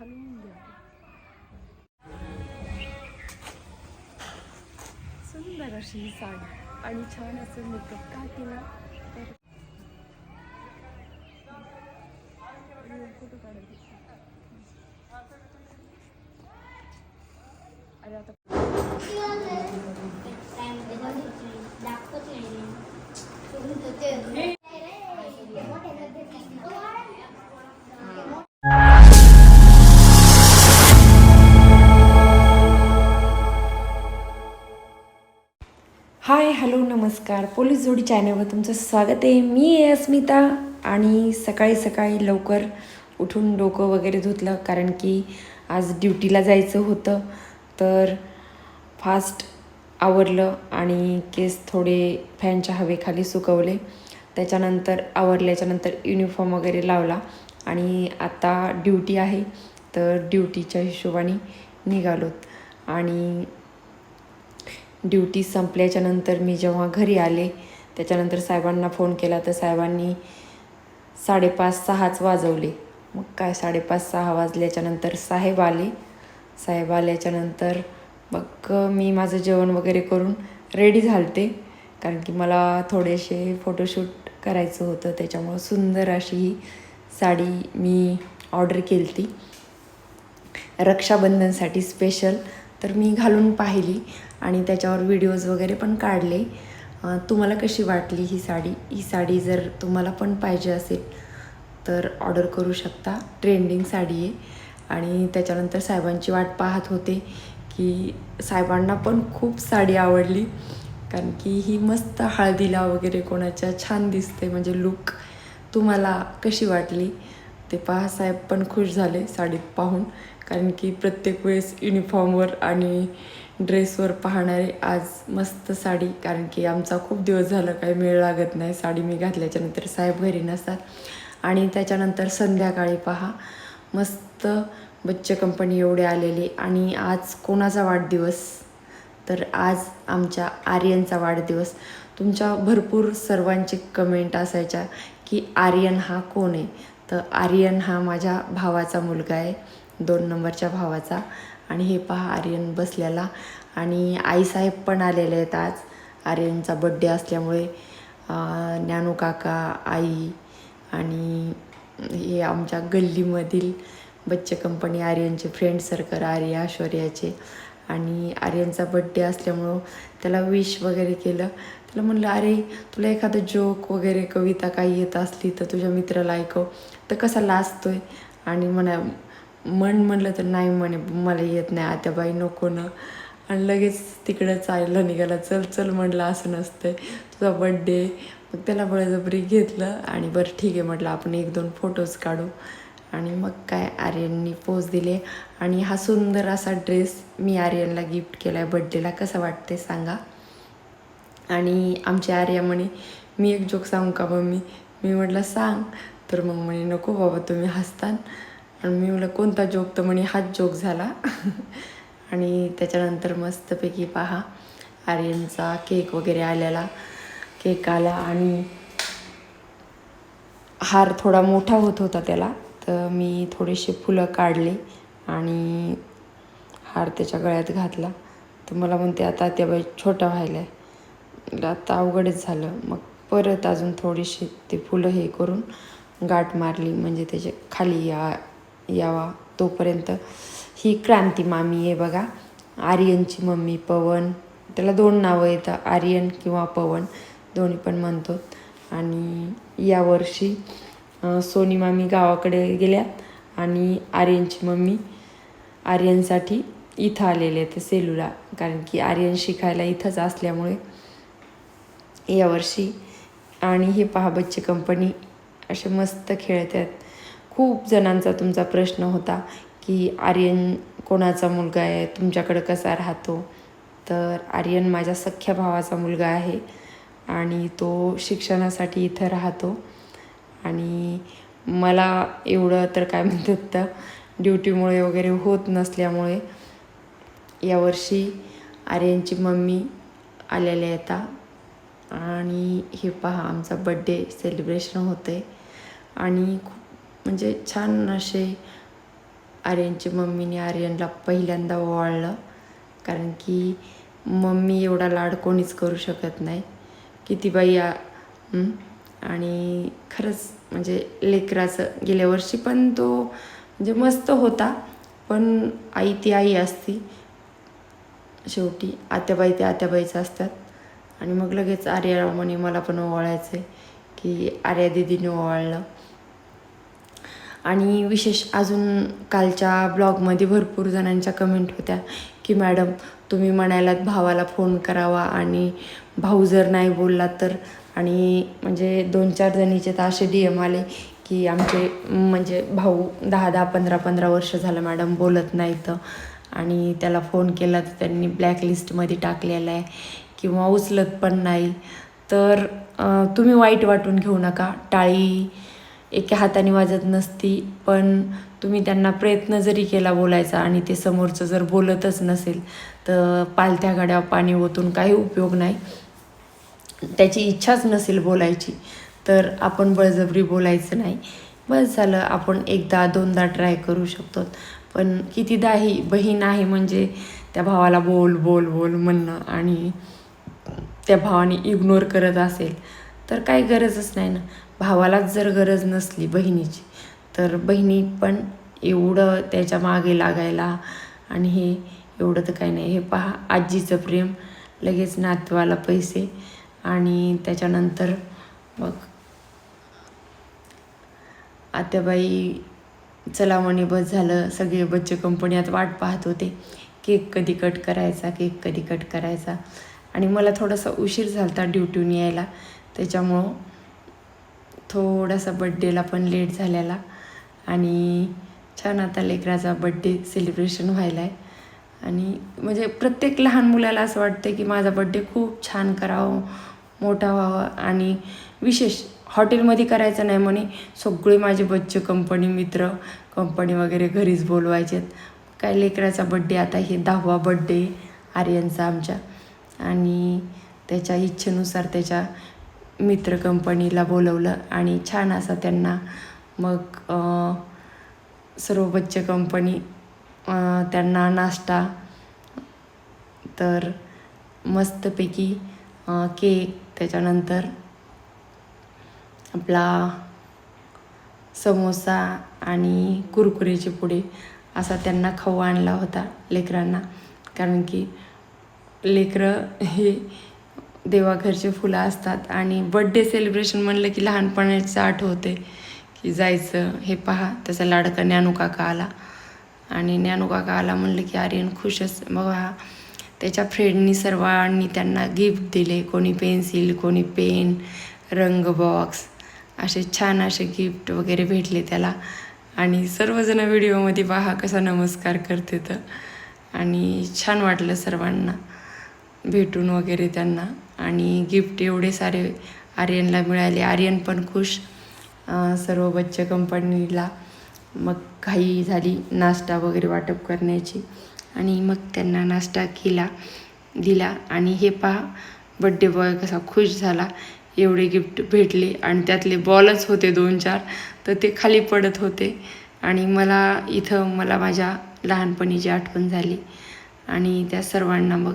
हलवून घ्या सुंदर अशी ही साडी आणि छान असं मेकअप का केला नमस्कार. पोलीस जोडी चॅनलवर तुमचं स्वागत आहे. मी आहे अस्मिता आणि सकाळी सकाळी लवकर उठून डोकं वगैरे धुतलं कारण की आज ड्युटीला जायचं होतं. तर फास्ट आवरलं आणि केस थोडे फॅनच्या हवेखाली सुकवले. त्याच्यानंतर आवरल्याच्यानंतर युनिफॉर्म वगैरे लावला आणि आता ड्युटी आहे. तर ड्युटीच्या हिशोबाने निघालोत. आणि ड्युटी संपल्याच्यानंतर मी जेव्हा घरी आले त्याच्यानंतर साहेबांना फोन केला तर साहेबांनी साडेपाच सहाच वाजवले. मग काय साडेपाच सहा वाजल्याच्यानंतर साहेब आले. साहेब आल्याच्यानंतर मग मी माझं जेवण वगैरे करून रेडी झालते. कारण की मला थोडेसे फोटोशूट करायचं होतं त्याच्यामुळं सुंदर अशी ही साडी मी ऑर्डर केली ती रक्षाबंधनसाठी स्पेशल तर मी घालून पाहिली आणि त्याच्यावर व्हिडिओज वगैरे पण काढले. तुम्हाला कशी वाटली ही साडी? ही साडी जर तुम्हाला पण पाहिजे असेल तर ऑर्डर करू शकता. ट्रेंडिंग साडी आहे. आणि त्याच्यानंतर साहेबांची वाट पाहत होते की साहेबांना पण खूप साडी आवडली. कारण की ही मस्त हळदीला वगैरे कोणाच्या छान दिसते म्हणजे लुक तुम्हाला कशी वाटली ते पहा. साहेब पण खुश झाले साडीत पाहून. कारण की प्रत्येक वेळेस युनिफॉर्मवर आणि ड्रेसवर पाहणारे आज मस्त साडी कारण की आमचा खूप दिवस झाला काही मेळ लागत नाही साडी मी घातल्याच्यानंतर साहेब घरी नसतात. आणि त्याच्यानंतर संध्याकाळी पहा मस्त बच्चे कंपनी एवढे आलेले आणि आज कोणाचा वाढदिवस? तर आज आमच्या आर्यनचा वाढदिवस. तुमच्या भरपूर सर्वांचे कमेंट असायच्या की आर्यन हा कोण आहे? तर आर्यन हा माझ्या भावाचा मुलगा आहे. दोन नंबरच्या भावाचा. आणि हे पहा आर्यन बसलेला. आणि आईसाहेब पण आलेले आहेत आज. आर्यनचा बड्डे असल्यामुळे ज्ञानू काका आई आणि हे आमच्या गल्लीमधील बच्चे कंपनी आर्यनचे फ्रेंड सर्कल आर्य ऐश्वर्याचे. आणि आर्यनचा बड्डे असल्यामुळं त्याला विश वगैरे केलं. त्याला म्हणलं अरे तुला एखादं जोक वगैरे कविता काही येत असली तर तुझ्या मित्राला ऐकव. तर कसा लाजतोय? आणि म्हणा मन म्हणलं तर नाही म्हणे मला येत नाही आत्याबाई नको ना. आणि लगेच तिकडं चाललं निघाला चल चल म्हणलं असं नसतंय तुझा बड्डे मग त्याला बळजबरी घेतलं आणि बरं ठीक आहे म्हटलं आपण एक दोन फोटोज काढू. आणि मग काय आर्यननी पोज दिले. आणि हा सुंदर असा ड्रेस मी आर्यनला गिफ्ट केला आहे बड्डेला कसं वाटते सांगा? आणि आमची आर्या म्हणे मी एक जोक सांगू का मम्मी? मी म्हटलं सांग. तर मग म्हणे नको बाबा तुम्ही हसतान. आणि मी म्हटलं कोणता जोक तर म्हणे हाच जोक झाला. आणि त्याच्यानंतर मस्तपैकी पहा आर्यनचा केक वगैरे आलेला. केक आला आणि हार थोडा मोठा होत होता त्याला. तर मी थोडेसे फुलं काढले आणि हार त्याच्या गळ्यात घातला. तर मला म्हणते आता त्या बाई छोटा व्हायला आहे आता अवघडच झालं. मग परत अजून थोडीशी ते फुलं हे करून गाठ मारली. म्हणजे त्याचे खाली या यावा तोपर्यंत. ही क्रांती मामी आहे बघा. आर्यनची मम्मी पवन. त्याला दोन नावं येतं आर्यन किंवा पवन. दोन्ही पण म्हणतो. आणि यावर्षी सोनी मामी गावाकडे गेल्यात आणि आर्यनची मम्मी आर्यनसाठी इथं आलेले आहेत सेलूला. कारण की आर्यन शिकायला इथंच असल्यामुळे यावर्षी आणि हे पहा बच्चे कंपनी असे मस्त खेळत आहेत. खूप जणांचा तुमचा प्रश्न होता की आर्यन कोणाचा मुलगा आहे? तुमच्याकडं कसा राहतो? तर आर्यन माझ्या सख्ख्या भावाचा मुलगा आहे आणि तो शिक्षणासाठी इथं राहतो. आणि मला एवढं तर काय म्हणतात तर ड्युटीमुळे वगैरे होत नसल्यामुळे यावर्षी आर्यनची मम्मी आलेल्या येता आणि हे पहा आमचा बड्डे सेलिब्रेशन होतं आहे आणि खूप म्हणजे छान असे आर्यनची मम्मीने आर्यनला पहिल्यांदा ओवाळलं. कारण की मम्मी एवढा लाड कोणीच करू शकत नाही. किती बाई आ आणि खरंच म्हणजे लेकराचं गेल्या वर्षी पण तो म्हणजे मस्त होता. पण आई ती आई असती. शेवटी आत्याबाई ते आत्याबाईचं असतात. आणि मग लगेच आर्या म्हणे मला पण ओवाळायचं आहे की आर्या दिदीने ओवाळलं. आणि विशेष अजून कालच्या ब्लॉगमध्ये भरपूर जणांच्या कमेंट होत्या की मॅडम तुम्ही म्हणायलात भावाला फोन करावा आणि भाऊ जर नाही बोलला तर. आणि म्हणजे दोन चार जणीचे तर असे डी एम आले की आमचे म्हणजे भाऊ दहा दहा पंधरा पंधरा वर्ष झालं मॅडम बोलत नाही तर आणि त्याला फोन केला तर त्यांनी ब्लॅकलिस्टमध्ये टाकलेला आहे किंवा उचलत पण नाही. तर तुम्ही वाईट वाटून घेऊ नका. टाळी एका हाताने वाजत नसती पण तुम्ही त्यांना प्रयत्न जरी केला बोलायचा आणि ते समोरचं जर बोलतच नसेल तर पालथ्या गाड्या पाणी ओतून काही उपयोग नाही. त्याची इच्छाच नसेल बोलायची तर आपण बळजबरी बोलायचं नाही. बस झालं आपण एकदा दोनदा ट्राय करू शकतो. पण कितीदाही बहीण आहे म्हणजे त्या भावाला बोल बोल बोल म्हणणं आणि त्या भावाने इग्नोर करत असेल तर काही गरजच नाही ना. भावालाच जर गरज नसली बहिणीची तर बहिणी पण एवढं त्याच्यामागे लागायला आणि हे एवढं तर काही नाही. हे पहा आजीचं प्रेम लगेच नातवाला पैसे आणि त्याच्यानंतर मग आत्याबाई चला म्हणे बस झालं. सगळे बच्चे कंपनीत वाट पाहत होते. केक कधी कट करायचा केक कधी कट करायचा. आणि मला थोडासा उशीर झाला होता ड्युटीहून यायला. त्याच्यामुळं थोडासा बड्डेला पण लेट झालेला आणि छान आता लेकराचा बड्डे सेलिब्रेशन व्हायला आहे आणि म्हणजे प्रत्येक लहान मुलाला असं वाटतं की माझा बड्डे खूप छान करावं मोठा व्हावा आणि विशेष हॉटेलमध्ये करायचं नाही म्हणे सगळे माझे बच्चे कंपनी मित्र कंपनी वगैरे घरीच बोलवायचेत. काय लेकराचा बड्डे आता हे दहावा बड्डे आर्यनचा आमच्या. आणि त्याच्या इच्छेनुसार त्याच्या मित्र कंपनीला बोलवलं आणि छान असा त्यांना मग सर्वोच्च सर्व बच्चे कंपनी त्यांना नाश्ता तर मस्तपैकी केक त्याच्यानंतर आपला समोसा आणि कुरकुरेचे पुडे असा त्यांना खाऊ आणला होता लेकरांना. कारण की लेकरं हे देवाघरचे फुलं असतात आणि बड्डे सेलिब्रेशन म्हणलं की लहानपणाचं आठवते की जायचं हे पहा त्याचा लाडका ज्ञानू काका आला. आणि ज्ञानू काका आला म्हणलं की आर्यन खुशच बघा त्याच्या फ्रेंडनी सर्वांनी त्यांना गिफ्ट दिले. कोणी पेन्सिल कोणी पेन रंग बॉक्स असे छान असे गिफ्ट वगैरे भेटले त्याला. आणि सर्वजण व्हिडिओमध्ये पहा कसा नमस्कार करते तर. आणि छान वाटलं सर्वांना. भेटून वगैरे त्यांना. आणि गिफ्ट एवढे सारे आर्यनला मिळाले. आर्यन पण खुश सर्व बच्चे कंपनीला मग घाई झाली नाश्ता वगैरे वाटप करण्याची. आणि मग त्यांना नाश्ता केला दिला. आणि हे पहा बड्डे बॉय कसा खुश झाला. एवढे गिफ्ट भेटले आणि त्यातले बॉलच होते दोन चार तर ते खाली पडत होते. आणि मला इथं मला माझ्या लहानपणीची आठवण झाली. आणि त्या सर्वांना मग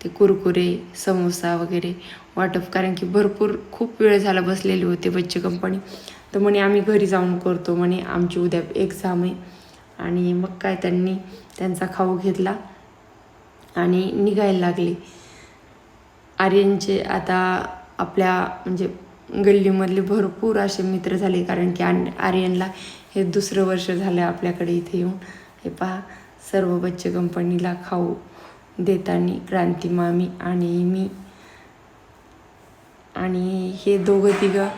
ते कुरकुरे समोसा वगैरे वाटप. कारण की भरपूर खूप वेळ झाला बसलेले होते बच्चे कंपनी तर म्हणे आम्ही घरी जाऊन करतो म्हणे आमची उद्या एक्झाम आहे. आणि मग काय त्यांनी त्यांचा खाऊ घेतला आणि निघायला लागले. आर्यनचे आता आपल्या म्हणजे गल्लीमधले भरपूर असे मित्र झाले कारण की आन आर्यनला हे दुसरं वर्ष झालं आपल्याकडे इथे येऊन. हे पहा सर्व बच्चे कंपनीला खाऊ देताना क्रांतीमामी आणि मी. आणि हे दोघं तिघं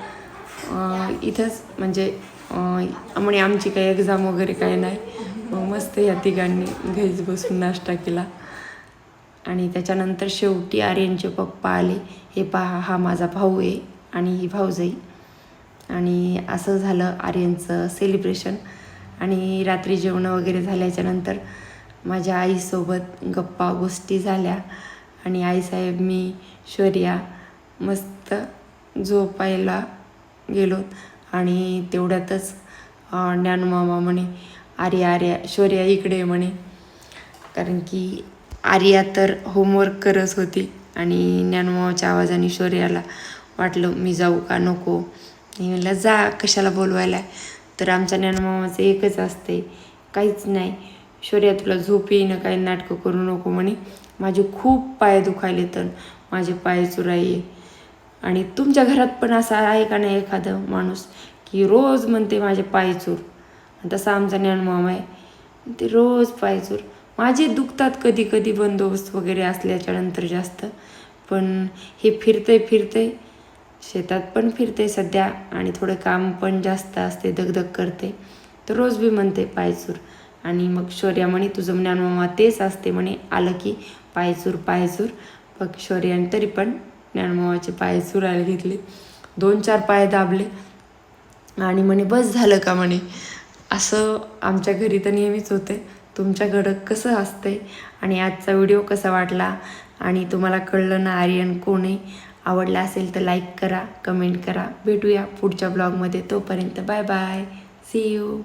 इथंच म्हणजे म्हणजे म्हणे आमची काही एक्झाम वगैरे काय नाही. मग मस्त या तिघांनी घरीच बसून नाश्ता केला. आणि त्याच्यानंतर शेवटी आर्यनचे पप्पा आले. हे पहा हा माझा भाऊ आहे आणि ही भाऊजाई. आणि असं झालं आर्यनचं सेलिब्रेशन आणि रात्री जेवणं वगैरे झाल्याच्यानंतर माझ्या आईसोबत गप्पा गोष्टी झाल्या आणि आईसाहेब मी शौर्या मस्त झोपायला गेलो आणि तेवढ्यातच ज्ञानमामा म्हणे आर्या आर्या शौर्या इकडे म्हणे. कारण की आर्या तर होमवर्क करत होती आणि ज्ञानमामाच्या आवाजाने शौर्याला वाटलं मी जाऊ का? नको. मी म्हणलं जा कशाला बोलवायला? तर आमच्या ज्ञानमामाचं एकच असते काहीच नाही. शौर्या तुला झोप येईनं काही नाटकं करू नको म्हणे. माझे खूप पाय दुखायले तर माझे पाय चुराई आणि तुमच्या घरात पण असा आहे का नाही एखादं माणूस की रोज म्हणते माझे पाय चूर? तसा आमचा ज्ञानमामा आहे. ते रोज पाय चूर. माझे दुखतात कधी कधी बंदोबस्त वगैरे असल्याच्या नंतर जास्त. पण हे फिरते फिरते शेतात पण फिरते सध्या आणि थोडं काम पण जास्त असते दगदग करते. तर रोज बी म्हणते पायचूर आणि मग शौर्या म्हणे तुझं ज्ञानमामा तेच असते म्हणे आलं की पायचूर पायचूर मग शौर्याने तरी पण ज्ञानमामाचे पाय चुरायला घेतले. दोन चार पाय दाबले. आणि म्हणे बस झालं का म्हणे? असं आमच्या घरी तर नेहमीच होते. तुमच्याकडं कसं असतंय? आणि आजचा व्हिडिओ कसा वाटला? आणि तुम्हाला कळलं ना आर्यन कोण आहे? आवडला असेल तर लाईक करा कमेंट करा. भेटूया पुढच्या ब्लॉगमध्ये तोपर्यंत बाय बाय सी यू